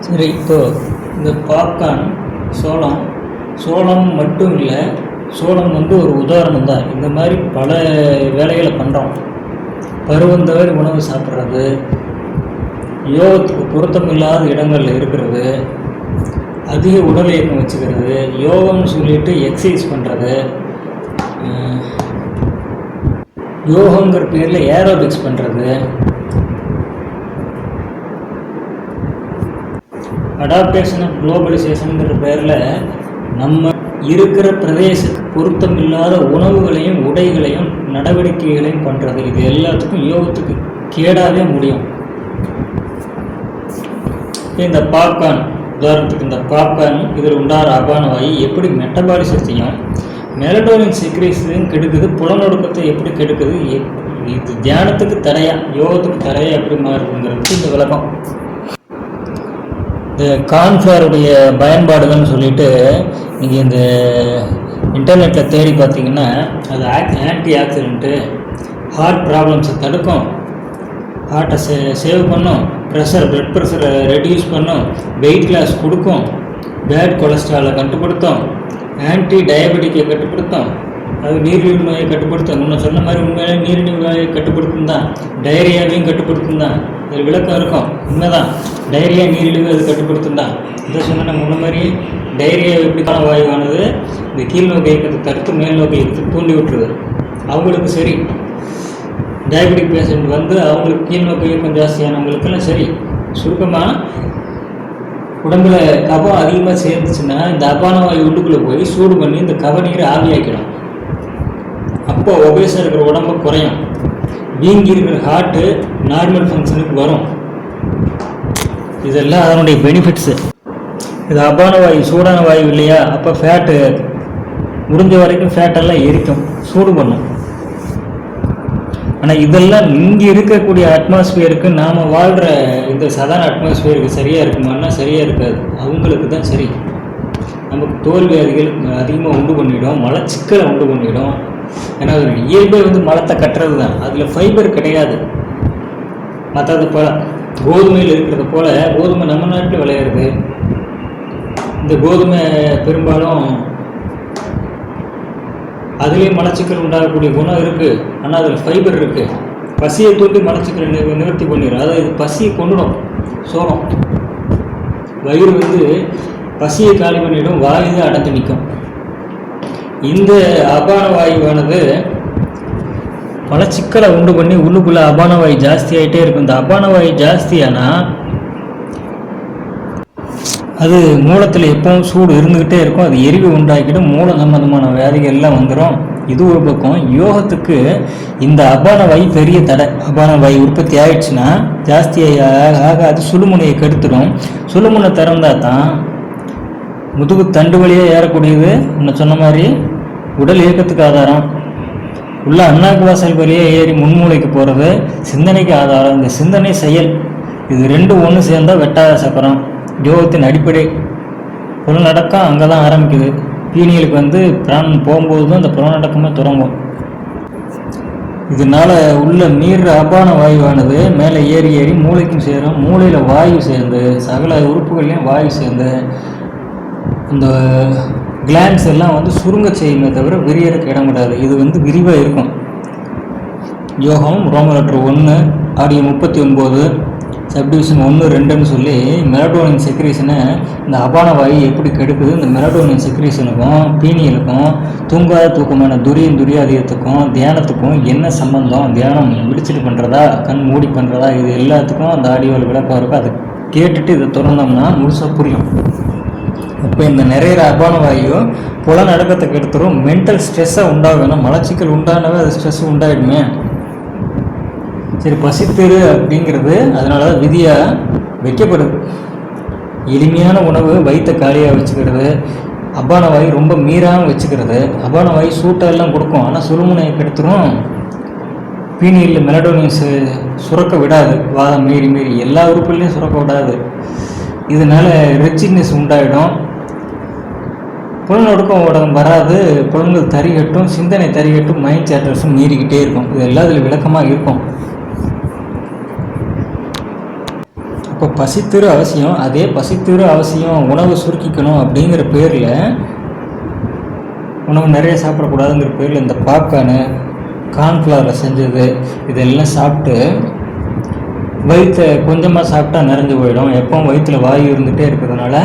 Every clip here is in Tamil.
சரி இப்போது இந்த பாப்கார்ன் சோளம் சோளம் மட்டும் இல்லை சோளம் வந்து ஒரு உதாரணம் தான். இந்த மாதிரி பல வேலைகளை பண்ணுறோம் பருவந்தவரை உணவு சாப்பிட்றது யோகத்துக்கு பொருத்தமில்லாத இடங்களில் இருக்கிறது அதிக உடல் இயக்கம் வச்சுக்கிறது யோகம்னு சொல்லிட்டு எக்ஸசைஸ் பண்ணுறது யோகங்கிற பேரில் ஏரோபிக்ஸ் பண்ணுறது அடாப்டேஷன் ஆஃப் குளோபலைசேஷனுங்கிற பேரில் நம்ம இருக்கிற பிரதேசத்துக்கு பொருத்தமில்லாத உணவுகளையும் உடைகளையும் நடவடிக்கைகளையும் பண்ணுறது இது எல்லாத்துக்கும் யோகத்துக்கு கேடாகவே முடியும். இந்த பாப்கார்ன் உதாரணத்துக்கு இந்த பாப்கார்ன் இதில் உண்டாகிற அபானவாயி எப்படி மெட்டபாலிசத்தையும் மெலடோனின் செக்ரேஷனையும் கெடுக்குது புலநொடுக்கத்தை எப்படி கெடுக்குது? இது தியானத்துக்கு தடையா? யோகத்துக்கு தடையா எப்படி மாறுதுங்கிறது இந்த விளக்கம். இந்த கார்ன்ஃப்ளவருடைய பயன்பாடுகள்னு சொல்லிட்டு நீங்கள் இந்த இன்டர்நெட்டில் தேடி பார்த்தீங்கன்னா அது ஆன்டி ஆக்சிடென்ட்டு ஹார்ட் ப்ராப்ளம்ஸை தடுக்கும். ஹார்ட்டை சே சேவ் பண்ணும். ப்ரெஷர் ப்ளட் ப்ரெஷரை ரெடியூஸ் பண்ணும். வெயிட் லாஸ் கொடுக்கும். பேட் கொலஸ்ட்ராலை கட்டுப்படுத்தும். ஆன்டி டயபெட்டிக்கை கட்டுப்படுத்தும். அது நீரிழிவு நோயை கட்டுப்படுத்தும். முன்ன சொன்ன மாதிரி உண்மையிலே நீரிழிவு நோயை கட்டுப்படுத்தும் தான். டயரியாவையும் கட்டுப்படுத்தும் தான். இதில் விளக்கம் இருக்கும். உண்மைதான். டைரியா நீரிழிவு அது கட்டுப்படுத்தும் தான் இதை சொன்ன முன்ன மாதிரி டைரியா எப்படிக்கான வாயுவானது? இந்த கீழ் நோக்கி இயக்கத்தை தடுத்து மேல் நோக்கி இயக்கத்தை தூண்டி விட்டுருது. அவங்களுக்கு சரி. டயபெட்டிக் பேஷண்ட் வந்து அவங்களுக்கு கீழ் நோக்கி இயக்கம் ஜாஸ்தியானவங்களுக்கெல்லாம் சரி. சுருக்கமாக உடம்புல கபம் அதிகமாக சேர்ந்துச்சுன்னா இந்த அபான வாயு உள்ளுக்குள்ளே போய் சூடு பண்ணி இந்த கப நீரை ஆவியாக்கிடும். அப்போ ஒபேஸாக இருக்கிற உடம்பு குறையும். வீங்கி இருக்கிற ஹார்ட்டு நார்மல் ஃபங்க்ஷனுக்கு வரும். இதெல்லாம் அதனுடைய பெனிஃபிட்ஸு இது அபான வாயு சூடான வாயு இல்லையா? அப்போ ஃபேட்டு முடிஞ்ச வரைக்கும் ஃபேட்டெல்லாம் எரிக்கும் சூடு பண்ணும். ஆனால் இதெல்லாம் இங்கே இருக்கக்கூடிய அட்மாஸ்பியருக்கு நாம் வாழ்கிற இந்த சாதாரண அட்மாஸ்பியருக்கு சரியாக இருக்குமான்னா சரியாக இருக்காது. அவங்களுக்கு தான் சரி. நமக்கு தோல்வி வியாதிகள் அதிகமாக உண்டு பண்ணிவிடும் மலச்சிக்கலை உண்டு பண்ணிவிடும் ஏன்னா அது இயல்பே வந்து மலத்தை கட்டுறது தான் அதில் ஃபைபர் கிடையாது. மற்றது போல் கோதுமையில் இருக்கிறது போல கோதுமை நம்ம நாட்டில் விளையிறது. இந்த கோதுமை பெரும்பாலும் அதுலேயும் மலச்சிக்கல் உண்டாகக்கூடிய குணம் இருக்குது ஆனால் அதில் ஃபைபர் இருக்குது பசியை தூண்டி மலச்சிக்கலை நிவர்த்தி பண்ணிடும் அதாவது இது பசியை கொண்டுடும் சோளம் வயிறு வந்து பசியை காலி பண்ணிடும். வாயு தான் அடைஞ்சு நிற்கும் இந்த அபான வாயுவானது பல சிக்கலை உண்டு பண்ணி உள்ளுக்குள்ளே அபான வாயு ஜாஸ்தி ஆகிட்டே இருக்கும். இந்த அபான வாயு ஜாஸ்தியானால் அது மூலத்தில் எப்பவும் சூடு இருந்துக்கிட்டே இருக்கும். அது எரிவு உண்டாக்கிட்டு மூல சம்பந்தமான வியாதிகள் எல்லாம் வந்துடும் இது ஒரு பக்கம். யோகத்துக்கு இந்த அபான வாயு பெரிய தடை. அபான வாயு உற்பத்தி ஆயிடுச்சுன்னா ஜாஸ்தியாக ஆக ஆக அது சுழுமுனையை கெடுத்துடும். சுழுமுனை திறந்தா தான் முதுகு தண்டு வழியாக ஏறக்கூடியது. இன்னும் சொன்ன மாதிரி உடல் இயக்கத்துக்கு ஆதாரம். உள்ள அண்ணாக்கு வாசல் வழியே ஏறி முன்மூளைக்கு போகிறது சிந்தனைக்கு ஆதாரம். இந்த சிந்தனை செயல் இது ரெண்டும் ஒன்று சேர்ந்தால் வெட்டாத சக்கரம். யோகத்தின் அடிப்படை. புலநடக்கம் அங்கே தான் ஆரம்பிக்குது. பீனியலுக்கு வந்து பிராணம் போகும்போது தான் இந்த புலநடக்கமே தொடங்கும். இதனால் உள்ள நீர் அபான வாயுவானது மேலே ஏறி ஏறி மூளைக்கும் சேரும். மூளையில் வாயு சேர்ந்து சகல உறுப்புகள்லையும் வாயு சேர்ந்து இந்த கிளான்ஸ் எல்லாம் வந்து சுருங்க செய்யுமே தவிர விரியறதுக்கு இடம் விடாது. இது வந்து விரிவாக இருக்கும். யோகம் ரோம லெட்டர் ஒன்று ஆடியோ முப்பத்தி ஒன்பது சப்டிவிஷன் ஒன்று ரெண்டுன்னு சொல்லி மெலடோனின் செக்ரேஷனை இந்த அபான வாயு எப்படி கெடுக்குது? இந்த மெலடோனின் செக்ரேஷனுக்கும் பீனியலுக்கும் தூங்காத தூக்கமான துரியம் துரியாதியத்துக்கும் தியானத்துக்கும் என்ன சம்பந்தம்? தியானம் விழிச்சிட்டு பண்ணுறதா கண் மூடி பண்ணுறதா இது எல்லாத்துக்கும் அந்த ஆடியோவில் விளக்கம் இருக்கும். அதை கேட்டுட்டு இதை திறந்தோம்னா முழுசாக புரியும். இப்போ இந்த நிறையிற அபான வாயு புலநடக்கத்தை கெடுத்துரும் மென்டல் ஸ்ட்ரெஸ்ஸை உண்டாகணும் மலச்சிக்கல் உண்டானவே அது ஸ்ட்ரெஸ் உண்டாயிடுமே. சரி பசித்திரு அப்படிங்கிறது அதனால தான் விதியாக வைக்கப்படுது. எளிமையான உணவு வயிற்ற காலியாக வச்சுக்கிறது. அபான வாயு ரொம்ப மீறாமல் வச்சுக்கிறது. அபான வாயு சூட்டெல்லாம் கொடுக்கும். ஆனால் சுழுமுனையை கெடுத்துரும். பீனியில் மெலடோனியன்ஸு சுரக்க விடாது. வாதம் மீறி மீறி. எல்லா உறுப்புலையும் சுரக்க விடாது. இதனால் ரிச்சினஸ் உண்டாயிடும். புலனொடுக்கம் ஊடகம் வராது. புலன்கள் தறிகட்டும் சிந்தனை தறிகட்டும் மைண்ட் சேட்டர்ஸும் மீறிக்கிட்டே இருக்கும். இது எல்லாம் இதில் விளக்கமாக இருக்கும். அப்போ பசித்திரு அவசியம். அதே பசித்திரு அவசியம் உணவு சுருக்கிக்கணும் அப்படிங்கிற பேரில் உணவு நிறைய சாப்பிடக்கூடாதுங்கிற பேரில் இந்த பாப்கார்னு கார்ன்ஃப்ளவரில் செஞ்சது இதெல்லாம் சாப்பிட்டு வயிற்றை கொஞ்சமாக சாப்பிட்டா நிறைஞ்சு போயிடும். எப்பவும் வயிற்றில் வாயு இருந்துகிட்டே இருக்கிறதுனால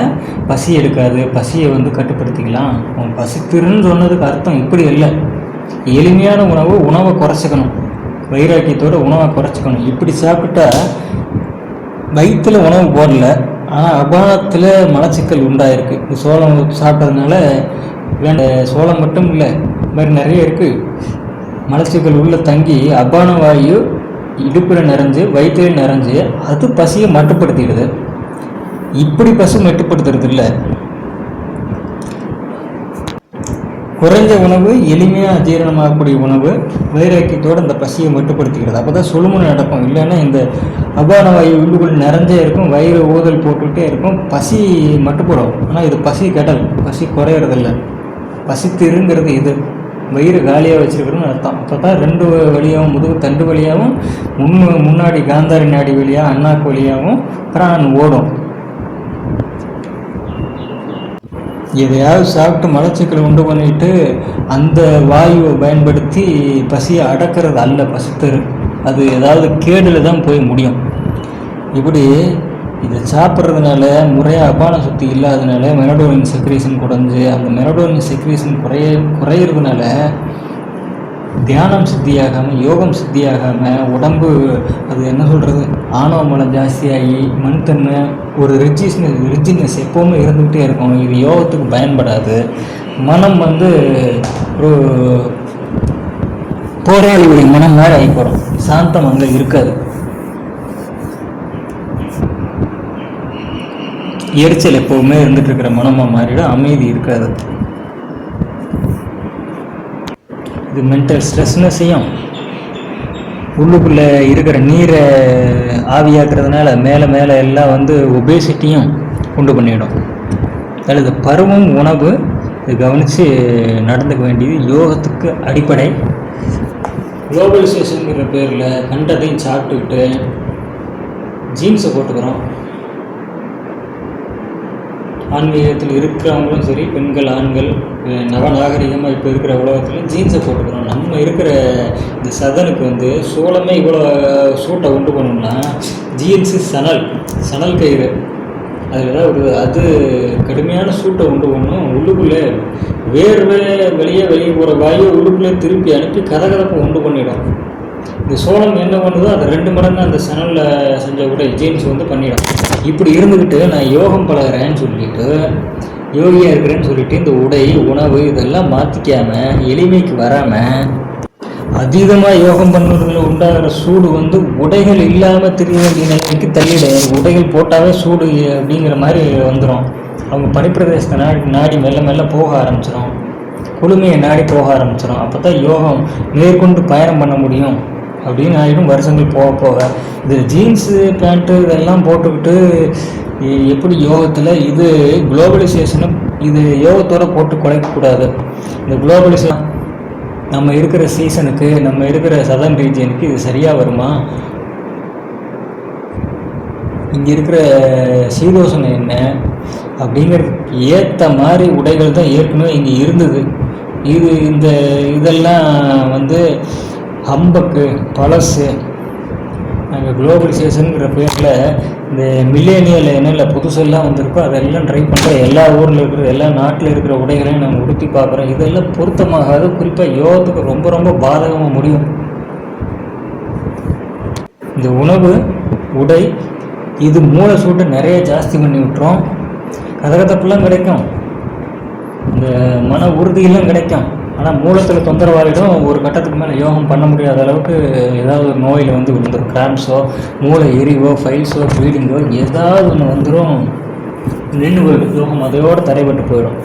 பசி எடுக்காது. பசியை வந்து கட்டுப்படுத்திக்கலாம். பசித்திருன்னு சொன்னதுக்கு அர்த்தம் இப்படி இல்லை. எளிமையான உணவு உணவை குறைச்சிக்கணும். வைராக்கியத்தோட உணவை குறைச்சிக்கணும். இப்படி சாப்பிட்டா வயிற்றில் உணவு போடல. ஆனால் அபானத்தில் மலச்சிக்கல் உண்டாயிருக்கு. இந்த சோளம் சாப்பிட்டதுனால வேண்ட சோளம் மட்டும் இல்லை இது மாதிரி நிறைய இருக்குது மலச்சிக்கல் உள்ளே தங்கி அபான வாயு இடுப்பில் நிறைஞ்சு வயிற்றில் நிறைஞ்சு அது பசியை மட்டுப்படுத்திடுது. இப்படி பசி மட்டுப்படுத்துறது இல்லை. குறைஞ்ச உணவு எளிமையாக ஜீரணமாகக்கூடிய உணவு வைராக்கியத்தோடு அந்த பசியை மட்டுப்படுத்திக்கிறது. அப்போ தான் சுழுமுனை நடக்கும். இல்லைன்னா இந்த அபான வாயு உள்ளுக்குள் நிறைஞ்சே இருக்கும் வயிறு ஊதல் போட்டுக்கிட்டே இருக்கும். பசி மட்டுப்படும். ஆனால் இது பசி கடல். பசி குறையிறதில்ல. பசி திருங்கிறது இது. வயிறு காலியாக வச்சுருக்கிறோன்னு அர்த்தம். அப்போ தான் ரெண்டு வழியாகவும் முதுகு தண்டு வழியாகவும் முன் முன்னாடி காந்தாரி நாடி வழியாக அண்ணாக்கு வழியாகவும் பிராணன் ஓடும். எதையாவது சாப்பிட்டு மலச்சிக்கலை உண்டு பண்ணிட்டு அந்த வாயுவை பயன்படுத்தி பசியை அடக்கிறது அல்ல பசித்தரு. அது ஏதாவது கேடில் தான் போய் முடியும். இப்படி இதை சாப்பிட்றதுனால முறையாக அபான சுத்தி இல்லாதனால மெரடோனின் செக்ரேஷன் குறைஞ்சு அந்த மெரடோனின் செக்ரேஷன் குறைய குறையிறதுனால தியானம் சித்தியாகாமல் யோகம் சித்தியாகாமல் உடம்பு அது என்ன சொல்கிறது ஆணவ மலம் ஜாஸ்தியாகி மண்தன்மை ஒரு ரிஜிஸ்னஸ் ரிஜினஸ் எப்போவுமே இருந்துக்கிட்டே இருக்கும். இது யோகத்துக்கு பயன்படாது. மனம் வந்து ஒரு போராளியுடைய மனம் மாதிரி ஆகி போகிறோம் சாந்தம் அங்கே இருக்காது. எரிச்சல் எப்போவுமே இருந்துட்டு இருக்கிற மனமாக மாறிடும். அமைதி இருக்காது. இது மென்டல் ஸ்ட்ரெஸ்னு செய்யும். உள்ளுக்குள்ளே இருக்கிற நீரை ஆவியாக்குறதுனால மேலே மேலே எல்லாம் வந்து ஒபேசிட்டியும் உண்டு பண்ணிடும். அதில் இது பருவம் உணவு இது கவனித்து நடந்துக்க வேண்டியது யோகத்துக்கு அடிப்படை. குளோபலைசேஷனுங்கிற பேரில் கண்டதையும் சாப்பிட்டுக்கிட்டு ஜீன்ஸை போட்டுக்கிறோம். ஆன்மீகத்தில் இருக்கிறவங்களும் சரி பெண்கள் ஆண்கள் நவநாகரிகமாக இப்போ இருக்கிற உலகத்தில் ஜீன்ஸை போட்டுக்கிறோம். நம்ம இருக்கிற இந்த சதனுக்கு வந்து சோளமே இவ்வளோ சூட்டை உண்டு பண்ணோம்னா ஜீன்ஸு சணல் சணல் கயிறு. அதில் தான் ஒரு அது கடுமையான சூட்டை உண்டு பண்ணும். உள்ளுக்குள்ளே வேர்வை வெளியே வெளியே போகிற வாயு உள்ளுக்குள்ளே திருப்பி அனுப்பி கதகதப்பை உண்டு பண்ணிடும். இந்த சோழம் என்ன பண்ணுதோ அது ரெண்டு மடங்கு அந்த சனலில் செஞ்ச உடை ஜேம்ஸ் வந்து பண்ணிடும். இப்படி இருந்துக்கிட்டு நான் யோகம் பழகிறேன்னு சொல்லிட்டு யோகியாக இருக்கிறேன்னு சொல்லிட்டு இந்த உடை உணவு இதெல்லாம் மாற்றிக்காமல் எளிமைக்கு வராமல் அதீதமாக யோகம் பண்ணுறதுல உண்டாகிற சூடு வந்து உடைகள் இல்லாமல் தெரிய வேண்டிய நிலைமைக்கு தள்ளிடும் உடைகள் போட்டாவே சூடு அப்படிங்கிற மாதிரி வந்துடும் அவங்க பனிப்பிரதேசத்தை நாடி நாடி மெல்ல மெல்ல போக ஆரம்பிச்சிடும் குளுமையை நாடி போக ஆரம்பிச்சிடும் அப்போ தான் யோகம் மேற்கொண்டு பயணம் பண்ண முடியும். அப்படின்னு ஆகிடும் வருஷங்கள் போக போக. இது ஜீன்ஸு பேண்ட்டு இதெல்லாம் போட்டுக்கிட்டு எப்படி யோகத்தில் இது குளோபலைசேஷனை இது யோகத்தோடு போட்டு குறைக்கக்கூடாது இந்த குளோபலைசேஷன் நம்ம இருக்கிற சீசனுக்கு நம்ம இருக்கிற சதன் ரீஜியனுக்கு இது சரியாக வருமா? இங்கே இருக்கிற சீதோஷணம் என்ன? அப்படிங்கிறதுக்கு ஏற்ற மாதிரி உடைகள் தான் ஏற்கனவே இங்கே இருந்தது. இது இந்த இதெல்லாம் வந்து ஹம்பக்கு பழசு நாங்கள் குளோபலைசேஷனுங்கிற பேரில் இந்த மில்லேனியல் என்னென்ன புதுசெல்லாம் வந்திருக்கோ அதெல்லாம் ட்ரை பண்ணுற எல்லா ஊரில் இருக்கிற எல்லா நாட்டில் இருக்கிற உடைகளையும் நாங்கள் உடுத்தி பார்க்குறோம். இதெல்லாம் பொருத்தமாகாது. குறிப்பாக யோகத்துக்கு ரொம்ப ரொம்ப பாதகமாக முடியும். இந்த உணவு உடை இது மூளை சூட்டை நிறைய ஜாஸ்தி பண்ணி விட்டுரும். கதகதப்பெல்லாம் கிடைக்கும். இந்த மன உறுதியெல்லாம் கிடைக்கும். ஆனால் மூலத்தில் தொந்தரவாகிடும் ஒரு கட்டத்துக்கு மேலே யோகம் பண்ண முடியாத அளவுக்கு ஏதாவது ஒரு நோயில் வந்து விழுந்துடும் கிராம்ஸோ மூளை எரிவோ ஃபைல்ஸோ ப்ளீடிங்கோ ஏதாவது ஒன்று வந்துடும் நின்று போயிடும். யோகம் அதையோடு தடைபட்டு போயிடும்.